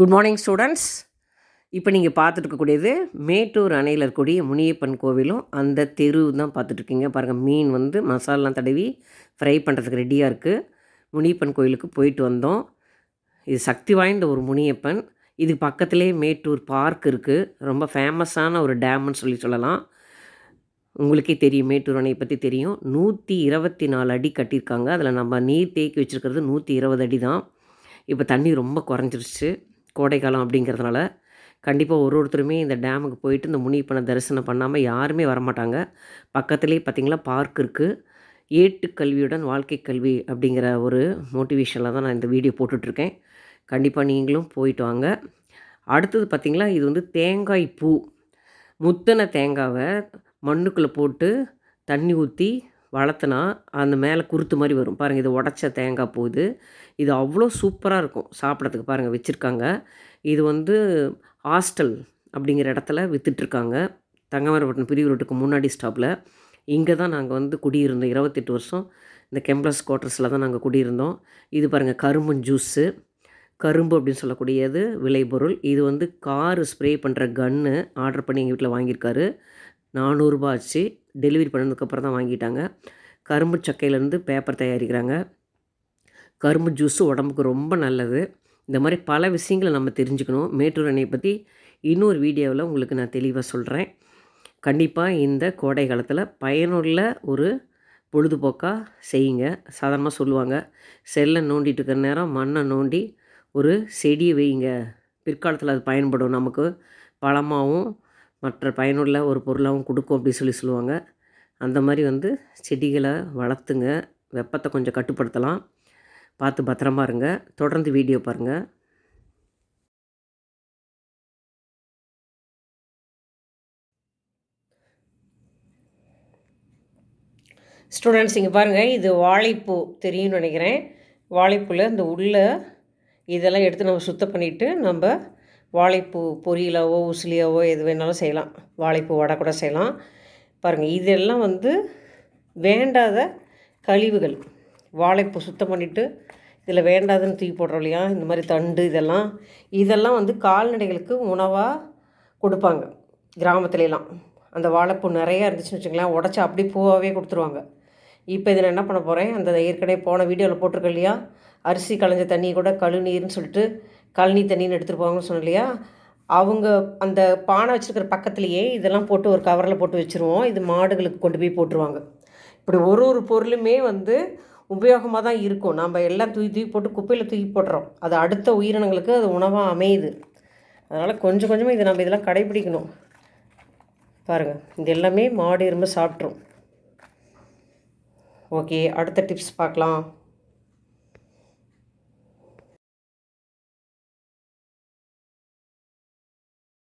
Good morning students இப்போ நீங்கள் பார்த்துட்டு இருக்கக்கூடியது மேட்டூர் அணையில் இருக்கக்கூடிய முனியப்பன் கோவிலும் அந்த தெரு தான் பார்த்துட்ருக்கீங்க பாருங்கள் மீன் வந்து மசாலாம் தடவி ஃப்ரை பண்ணுறதுக்கு ரெடியாக இருக்குது முனியப்பன் கோயிலுக்கு போயிட்டு வந்தோம். இது சக்தி வாய்ந்த ஒரு முனியப்பன். இது பக்கத்துலேயே மேட்டூர் பார்க் இருக்குது ரொம்ப ஃபேமஸான ஒரு டேம்னு சொல்லி சொல்லலாம். உங்களுக்கே தெரியும் மேட்டூர் அணையை பற்றி தெரியும். நூற்றி இருபத்தி நாலு அடி கட்டியிருக்காங்க. அதில் நம்ம நீர் தேக்கி வச்சுருக்கிறது நூற்றி இருபது அடி தான் இப்போ தண்ணி ரொம்ப குறைஞ்சிருச்சு. கோடைக்காலம் அப்படிங்கிறதுனால கண்டிப்பாக ஒரு ஒருத்தருமே இந்த டேமுக்கு போயிட்டு இந்த முனியப்பனை தரிசனம் பண்ணாமல் யாருமே வரமாட்டாங்க. பக்கத்துலேயே பார்த்திங்களா பார்க் இருக்குது ஏட்டு கல்வியுடன் வாழ்க்கை கல்வி அப்படிங்கிற ஒரு மோட்டிவேஷனில் தான் நான் இந்த வீடியோ போட்டுட்ருக்கேன். கண்டிப்பாக நீங்களும் போயிட்டு வாங்க. அடுத்தது பார்த்திங்களா இது வந்து தேங்காய் பூ. முத்தின தேங்காவை மண்ணுக்குள்ளே போட்டு தண்ணி ஊற்றி வளர்த்துனா அந்த மேலே குருத்து மாதிரி வரும். பாருங்கள் இது உடச்ச தேங்காய் போகுது இது அவ்வளோ சூப்பராக இருக்கும் சாப்பிட்றதுக்கு. பாருங்கள் வச்சுருக்காங்க. இது வந்து ஹாஸ்டல் அப்படிங்கிற இடத்துல விற்றுட்ருக்காங்க தங்கமரப்பட்டினம் பிரிவு ரோட்டுக்கு முன்னாடி ஸ்டாப்பில் இங்கே தான் நாங்கள் வந்து குடியிருந்தோம். இருபத்தெட்டு வருஷம் இந்த கெம்ப்ளஸ் குவார்ட்டர்ஸில் தான் நாங்கள் குடியிருந்தோம். இது பாருங்கள் கரும்பு ஜூஸு. கரும்பு அப்படின்னு சொல்லக்கூடியது விளைபொருள் இது வந்து காரு ஸ்ப்ரே பண்ணுற கன்று ஆர்டர் பண்ணி எங்கள் வீட்டில் வாங்கியிருக்காரு. நானூறுரூபா ஆச்சு. டெலிவரி பண்ணதுக்கப்புறம் தான் வாங்கிட்டாங்க. கரும்பு சக்கையிலேருந்து பேப்பர் தயாரிக்கிறாங்க. கரும்பு ஜூஸு உடம்புக்கு ரொம்ப நல்லது. இந்த மாதிரி பல விஷயங்களை நம்ம தெரிஞ்சுக்கணும். மேட்டூர் அணையை பற்றி இன்னொரு வீடியோவில் உங்களுக்கு நான் தெளிவாக சொல்கிறேன் கண்டிப்பாக இந்த கோடை காலத்தில் பயனுள்ள ஒரு பொழுதுபோக்காக செய்யுங்க. சாதாரணமாக சொல்லுவாங்க செல்லை நோண்டிட்டு இருக்கிற நேரம் மண்ணை நோண்டி ஒரு செடியை வைங்க பிற்காலத்தில் அது பயன்படும். நமக்கு பழமாகவும் மற்ற பயனுள்ள ஒரு பொருளாகவும் கொடுக்கும் அப்படின்னு சொல்லி சொல்லுவாங்க. அந்த மாதிரி வந்து செடிகளை வளர்த்துங்க. வெப்பத்தை கொஞ்சம் கட்டுப்படுத்தலாம். பார்த்து பத்திரமா இருங்க. தொடர்ந்து வீடியோ பாருங்கள் ஸ்டூடெண்ட்ஸ் இங்கே பாருங்கள் இது வாழைப்பூ தெரியும்னு நினைக்கிறேன். வாழைப்பூவில் இந்த உள்ள இதெல்லாம் எடுத்து நம்ம சுத்தம் பண்ணிவிட்டு நம்ம வாழைப்பூ பொரியலாவோ உசிலியாவோ எது வேணாலும் செய்யலாம். வாழைப்பூ வடை கூட செய்யலாம். பாருங்கள் இதெல்லாம் வந்து வேண்டாத கழிவுகள். வாழைப்பூ சுத்தம் பண்ணிவிட்டு இதில் வேண்டாதுன்னு தூக்கி போடுறோம் இல்லையா? இந்த மாதிரி தண்டு இதெல்லாம். இதெல்லாம் வந்து கால்நடைகளுக்கு உணவாக கொடுப்பாங்க கிராமத்துலலாம். அந்த வாழைப்பூ நிறையா இருந்துச்சுன்னு வச்சுங்களேன் உடச்சி அப்படி பூவாகவே கொடுத்துருவாங்க. இப்போ இதில் என்ன பண்ண போகிறேன் அந்த ஏற்கனவே போன வீடியோவில் போட்டிருக்கேன் இல்லையா? அரிசி களைஞ்ச தண்ணி கூட கழுநீர்னு சொல்லிட்டு கழனி தண்ணின்னு எடுத்துகிட்டு போவாங்கன்னு சொன்னோம் இல்லையா? அவங்க அந்த பானை வச்சுருக்கிற பக்கத்துலேயே இதெல்லாம் போட்டு ஒரு கவரில் போட்டு வச்சுருவோம். இது மாடுகளுக்கு கொண்டு போய் போட்டுருவாங்க. இப்படி ஒரு ஒரு பொருளுமே வந்து உபயோகமாக தான் இருக்கும். நம்ம எல்லாம் தூக்கி தூக்கி போட்டு குப்பையில் தூக்கி போட்டுறோம். அது அடுத்த உயிரினங்களுக்கு அது உணவாக அமையுது. அதனால் கொஞ்சம் கொஞ்சமாக இதை நம்ம இதெல்லாம் கடைபிடிக்கணும். பாருங்கள் இது எல்லாமே மாடு எறும்பு சாப்பிட்ரும் ஓகே அடுத்த டிப்ஸ் பார்க்கலாம்.